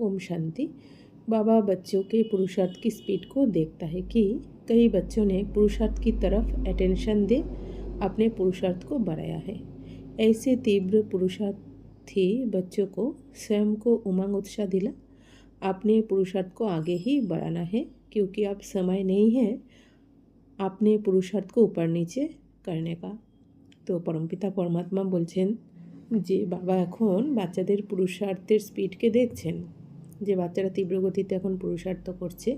ओम शांति बाबा बच्चों के पुरुषार्थ की स्पीड को देखता है कि कई बच्चों ने पुरुषार्थ की तरफ अटेंशन दे अपने पुरुषार्थ को बढ़ाया है ऐसे तीव्र पुरुषार्थी बच्चों को स्वयं को उमंग उत्साह दिला अपने पुरुषार्थ को आगे ही बढ़ाना है क्योंकि अब समय नहीं है अपने पुरुषार्थ को ऊपर नीचे करने का তো পরমপিতা পরমাত্মা বলছেন যে বাবা এখন বাচ্চাদের পুরুষার্থের স্পিডকে দেখছেন যে বাচ্চারা তীব্র গতিতে এখন পুরুষার্থ করছে।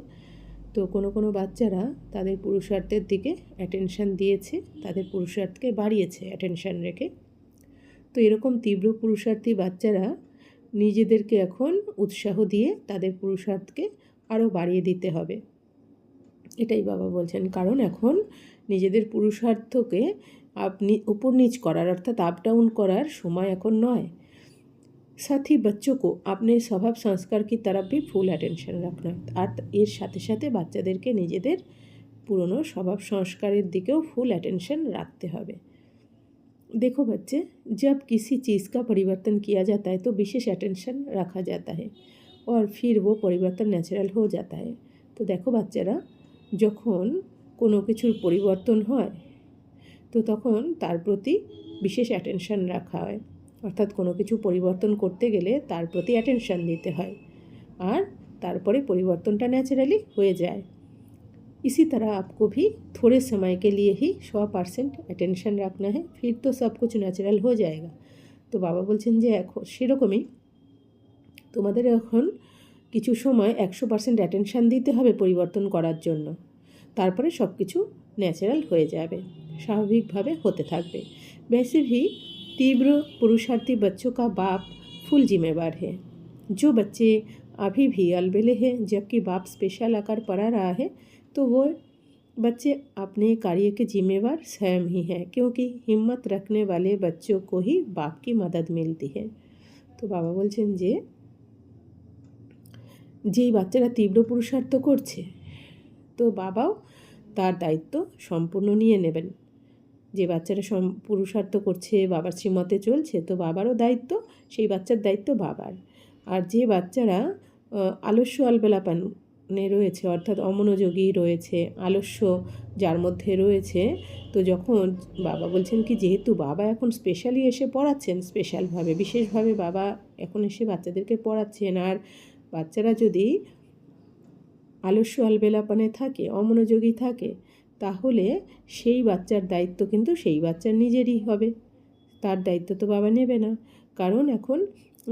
তো কোনো কোনো বাচ্চারা তাদের পুরুষার্থের দিকে অ্যাটেনশান দিয়েছে, তাদের পুরুষার্থকে বাড়িয়েছে অ্যাটেনশান রেখে। তো এরকম তীব্র পুরুষার্থী বাচ্চারা নিজেদেরকে এখন উৎসাহ দিয়ে তাদের পুরুষার্থকে আরও বাড়িয়ে দিতে হবে। এটাই বাবা বলছেন। কারণ এখন নিজেদের পুরুষার্থকে আপনি উপর নিচ করার অর্থাৎ আপ ডাউন করার সময় এখন নয়। সাথী বাচ্চোকে আপনি স্বভাব সংস্কার কি তরফ ভি ফুল অ্যাটেনশন রাখনা আর এর সাথে সাথে বাচ্চাদেরকে নিজেদের পুরনো স্বভাব সংস্কারের দিকেও ফুল অ্যাটেনশন রাখতে হবে देखो बच्चे जब किसी चीज़ का परिवर्तन किया जाता है तो विशेष अटेंशन रखा जाता है और फिर वो परिवर्तन ন্যাচারাল हो जाता है তো দেখো বাচ্চারা যখন কোনো কিছুর পরিবর্তন হয় তো তখন তার প্রতি বিশেষ অ্যাটেনশান রাখা হয় অর্থাৎ কোনো কিছু পরিবর্তন করতে গেলে তার প্রতি অ্যাটেনশান দিতে হয়। আর তারপরে পরিবর্তনটা ন্যাচারালি হয়ে যায়। ইসি তারা আপকো ভি থোড়ে সময়কে के लिए ही পার্সেন্ট অ্যাটেনশান রাখনা হ্যাঁ ফির তো সব কিছু ন্যাচারাল হয়ে যায়গা। তো বাবা বলছেন যে এখন সেরকমই তোমাদের এখন কিছু সময় একশো পার্সেন্ট অ্যাটেনশান দিতে হবে পরিবর্তন করার জন্য। তারপরে সব কিছু ন্যাচারাল হয়ে যাবে, স্বাভাবিকভাবে হতে থাকবে। বেশি ভি तीव्र पुरुषार्थी बच्चों का बाप फुल जिम्मेवार है जो बच्चे अभी भी अलबेले हैं जबकि बाप स्पेशल आकर पढ़ा रहा है तो वो बच्चे अपने कार्य के जिम्मेवार स्वयं ही हैं क्योंकि हिम्मत रखने वाले बच्चों को ही बाप की मदद मिलती है তো বাবা বলছেন যে যেই বাচ্চারা তীব্র পুরুষার্থ করছে তো বাবাও তার দায়িত্ব সম্পূর্ণ নিয়ে নেবেন যে বাচ্চারা সম, পুরুষার্থ করছে, বাবার শ্রীমতে চলছে, তো বাবারও দায়িত্ব, সেই বাচ্চার দায়িত্ব বাবার। আর যে বাচ্চারা আলস্য আলবেলাপানে রয়েছে, অর্থাৎ অমনোযোগী রয়েছে, আলস্য যার মধ্যে রয়েছে, তো যখন বাবা বলছেন কি, যেহেতু বাবা এখন স্পেশালি এসে পড়াচ্ছেন স্পেশালভাবে বিশেষভাবে বাবা এখন এসে বাচ্চাদেরকে পড়াচ্ছেন, আর বাচ্চারা যদি আলস্য আলবেলাপানে থাকে, অমনোযোগী থাকে তাহলে সেই বাচ্চার দায়িত্ব কিন্তু সেই বাচ্চার নিজেরই হবে তার দায়িত্ব তো বাবা নেবে না কারণ এখন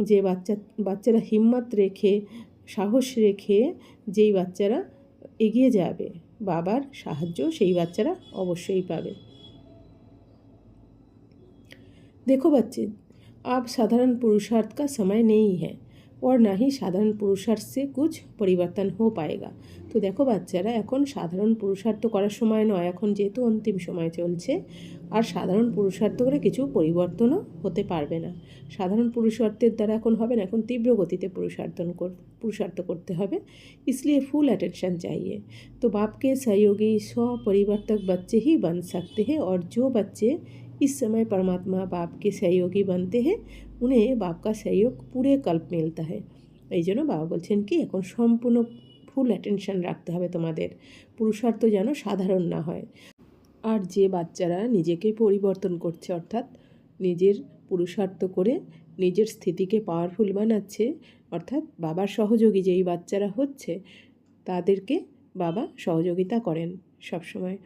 যে বাচ্চা বাচ্চারা হিম্মত রেখে সাহস রেখে যেই বাচ্চারা এগিয়ে যাবে বাবার সাহায্য সেই বাচ্চারা অবশ্যই পাবে देखो बच्चे अब साधारण पुरुषार्थ का समय नहीं है और ना ही সাধারণ পুরুষার্থ সে কুছ পরিবর্তন হো পায়েগা তো দেখো বাচ্চারা এখন সাধারণ পুরুষার্থ করার সময় নয় এখন যেহেতু অন্তিম সময় চলছে আর সাধারণ পুরুষার্থ করে কিছু পরিবর্তনও হতে পারবে না সাধারণ পুরুষার্থের দ্বারা এখন হবে না এখন তীব্র গতিতে পুরুষার্থন কর পুরুষার্থ করতে হবে इसलिए फुल अटेंशन चाहिए तो बाप के सहयोगी स्व परिवर्तक बच्चे ही बन सकते हैं और जो बच्चे इस समय परमात्मा बाप के सहयोगी बनते हैं उन्हें बाप का सहयोग पूरे कल्प मिलता है এই জন্য বাবা বলছেন কি এখন সম্পূর্ণ ফুল অ্যাটেনশন রাখতে হবে তোমাদের পুরুষার্থ যেন সাধারণ না হয় আর যে বাচ্চারা নিজেকে পরিবর্তন করছে অর্থাৎ নিজের পুরুষার্থ করে নিজের স্থিতিকে পাওয়ারফুল বানাচ্ছে অর্থাৎ বাবার সহযোগী যেই বাচ্চারা হচ্ছে তাদেরকে বাবা সহযোগিতা করেন সবসময়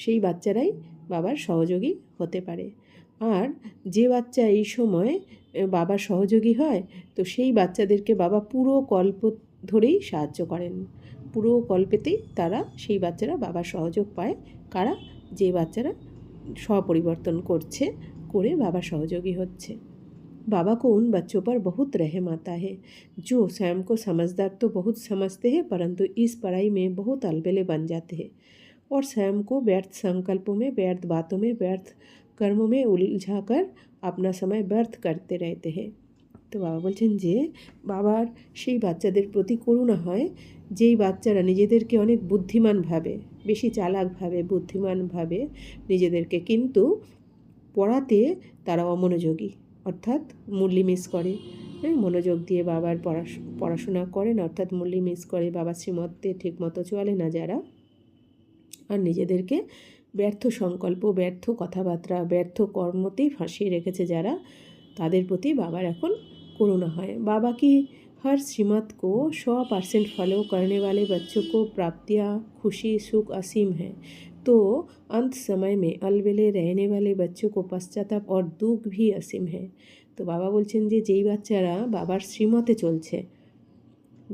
সেই বাচ্চারাই বাবার সহযোগী হতে পারে আর যে বাচ্চা এই সময় বাবার সহযোগী হয় তো সেই বাচ্চাদেরকে বাবা পুরো কল্প ধরেই সাহায্য করেন পুরো কল্পেতেই তারা সেই বাচ্চারা বাবার সহযোগ পায় কারা যে বাচ্চারা স্বপরিবর্তন করছে করে বাবার সহযোগী হচ্ছে बाबा को उन बच्चों पर बहुत रहम आता है जो स्वयं को समझदार तो बहुत समझते हैं परंतु इस पढ़ाई में बहुत अलबेले बन जाते हैं और स्वयं को व्यर्थ संकल्पों में व्यर्थ बातों में व्यर्थ कर्मों में उलझाकर अपना समय व्यर्थ करते रहते हैं তো বাবা বলছেন যে বাবার সেই বাচ্চাদের প্রতি করুণা হয় যেই বাচ্চারা নিজেদেরকে অনেক বুদ্ধিমান ভাবে বেশি চালাক ভাবে বুদ্ধিমান ভাবে নিজেদেরকে কিন্তু পড়াতে তারা অমনোযোগী অর্থাৎ মুরলি মিস করে হ্যাঁ মনোযোগ দিয়ে বাবার পড়াশ- পড়াশোনা করেন অর্থাৎ মুরলি মিস করে বাবার শ্রীমতে ঠিকমতো চলে না যারা আর নিজেদেরকে ব্যর্থ সংকল্প ব্যর্থ কথাবার্তা ব্যর্থ কর্মতেই ফাঁসিয়ে রেখেছে যারা তাদের প্রতি বাবার এখন করুণা হয় बाबा की हर श्रीमत को सौ परसेंट फॉलो करने वाले बच्चों को प्राप्तियाँ खुशी सुख असीम है तो अंत समय में अलबेले रहने वाले बच्चों को पश्चाताप और दुख भी असीम है তো বাবা বলছেন যে যেই বাচ্চারা বাবার শ্রীমতে চলছে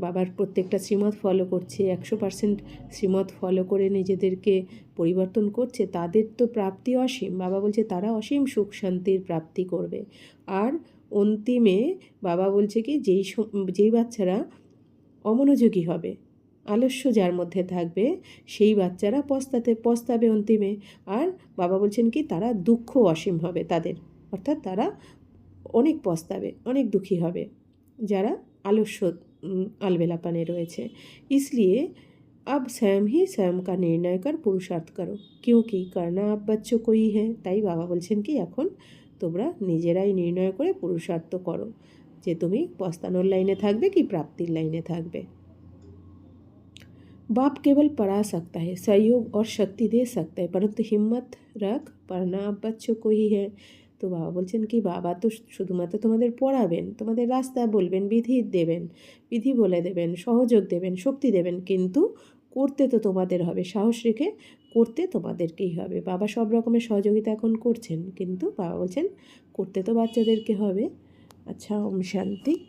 বাবার প্রত্যেকটা শ্রীমত ফলো করছে, একশো পার্সেন্ট শ্রীমত ফলো করে নিজেদেরকে পরিবর্তন করছে, তাদের তো প্রাপ্তি অসীম। বাবা বলছে, তারা অসীম সুখ শান্তির প্রাপ্তি করবে। আর অন্তিমে বাবা বলছে কি, যেই যেই বাচ্চারা অমনোযোগী হবে, আলস্য যার মধ্যে থাকবে, সেই বাচ্চারা পস্তাতে, পস্তাবে অন্তিমে। আর বাবা বলছেন কি, তারা দুঃখ অসীম হবে তাদের। অর্থাৎ তারা অনেক পস্তাবে, অনেক দুঃখী হবে, যারা আলস্য উম, আলবেলাপানে রয়েছে इसलिए अब स्वयं ही स्वयं का निर्णय कर पुरुषार्थ करो क्योंकि करना अब बच्चों को ही है তাই বাবা বলছেন কি এখন তোমরা নিজেরাই নির্ণয় করে পুরুষার্থ করো যে তুমি পস্তানোর লাইনে থাকবে কি প্রাপ্তির লাইনে থাকবে बाप केवल पढ़ा सकता है सहयोग और शक्ति दे सकता है परंतु हिम्मत रख पढ़ना अब बच्चों को ही है তো বাবা বলছেন, কি বাবা? তো শুধুমাত্র তোমাদের পড়াবেন, তোমাদের রাস্তা বলবেন, বিধি দেবেন, বিধি বলে দেবেন, সহযোগ দেবেন, শক্তি দেবেন, কিন্তু করতে তো তোমাদের হবে, সাহস রেখে করতে তোমাদেরকেই হবে। বাবা সব রকমের সহযোগিতা এখন করছেন, কিন্তু বাবা বলছেন, করতে তো বাচ্চাদেরকে হবে। আচ্ছা ওম শান্তি।